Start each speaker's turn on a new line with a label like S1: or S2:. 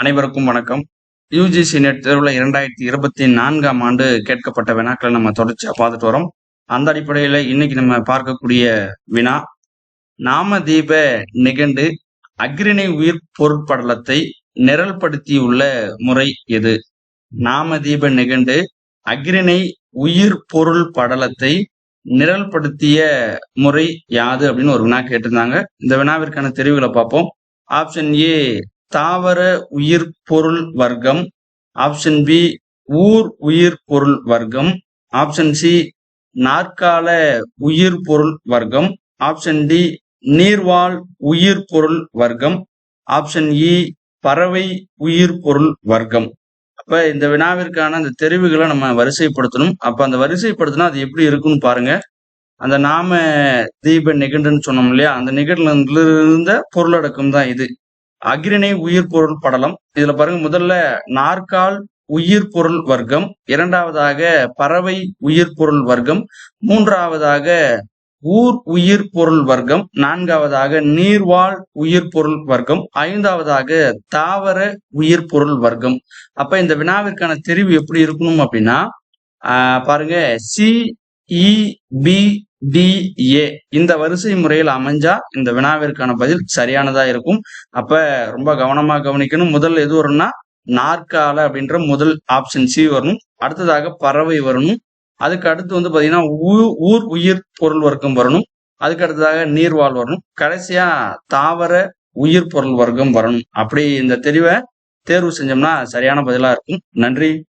S1: அனைவருக்கும் வணக்கம். UGC net தேர்வில் இரண்டாயிரத்தி இருபத்தி நான்காம் ஆண்டு கேட்கப்பட்ட வினாக்களை நம்ம தொடர்ச்சியாக பார்த்துட்டு வரோம். அந்த அடிப்படையில் இன்னைக்கு நம்ம பார்க்கக்கூடிய வினா நாமதீப நிகண்டு அக்ரிணை உயிர் பொருட்படலத்தை நிரல்படுத்தியுள்ள முறை எது? நாமதீப நிகண்டு அக்ரிணை உயிர் பொருள் படலத்தை நிரல்படுத்திய முறை யாது அப்படின்னு ஒரு வினா கேட்டிருந்தாங்க. இந்த வினாவிற்கான தெரிவுகளை பார்ப்போம். ஆப்ஷன் ஏ தாவர உயிர் பொருள் வர்க்கம். ஆப்ஷன் பி ஊர் உயிர் பொருள் வர்க்கம். ஆப்ஷன் சி நாற்கால உயிர் பொருள் வர்க்கம். ஆப்ஷன் டி நீர்வாழ் உயிர் பொருள் வர்க்கம். ஆப்ஷன் இ e, பறவை உயிர் பொருள் வர்க்கம். அப்ப இந்த வினாவிற்கான அந்த தெரிவுகளை நம்ம வரிசைப்படுத்தணும். அப்ப அந்த வரிசைப்படுத்தினா அது எப்படி இருக்குன்னு பாருங்க. அந்த நாம தீப நிகண்டுன்னு சொன்னோம் இல்லையா? அந்த நிகழ்ல இருந்த பொருளடக்கம் தான் இது. அக்ரிணை உயிர் பொருள் படலம். இதுல பாருங்க முதல்ல நாற்கால் உயிர் பொருள் வர்க்கம் இரண்டாவதாக பறவை உயிர் பொருள் வர்க்கம் மூன்றாவதாக ஊர் உயிர் பொருள் வர்க்கம் நான்காவதாக நீர்வாழ் உயிர் பொருள் வர்க்கம் ஐந்தாவதாக தாவர உயிர் பொருள் வர்க்கம். அப்ப இந்த வினாவிற்கான தெரிவு எப்படி இருக்கணும் அப்படின்னா பாருங்க சி பி e, டிஏ இந்த வரிசை முறையில் அமைஞ்சா இந்த வினாவிற்கான பதில் சரியானதா இருக்கும்? அப்ப ரொம்ப கவனமா கவனிக்கணும். முதல் எது வரும்னா நாற்கால அப்படின்ற முதல் ஆப்ஷன் சி வரணும். அடுத்ததாக பறவை வரணும். அதுக்கு அடுத்து வந்து பாத்தீங்கன்னா ஊர் உயிர் பொருள் வர்க்கம் வரணும். அதுக்கு அடுத்ததாக நீர்வாழ் வரணும். கடைசியா தாவர உயிர் பொருள் வர்க்கம் வரணும். அப்படி இந்த தெளிவை தேர்வு செஞ்சோம்னா சரியான பதிலா இருக்கும். நன்றி.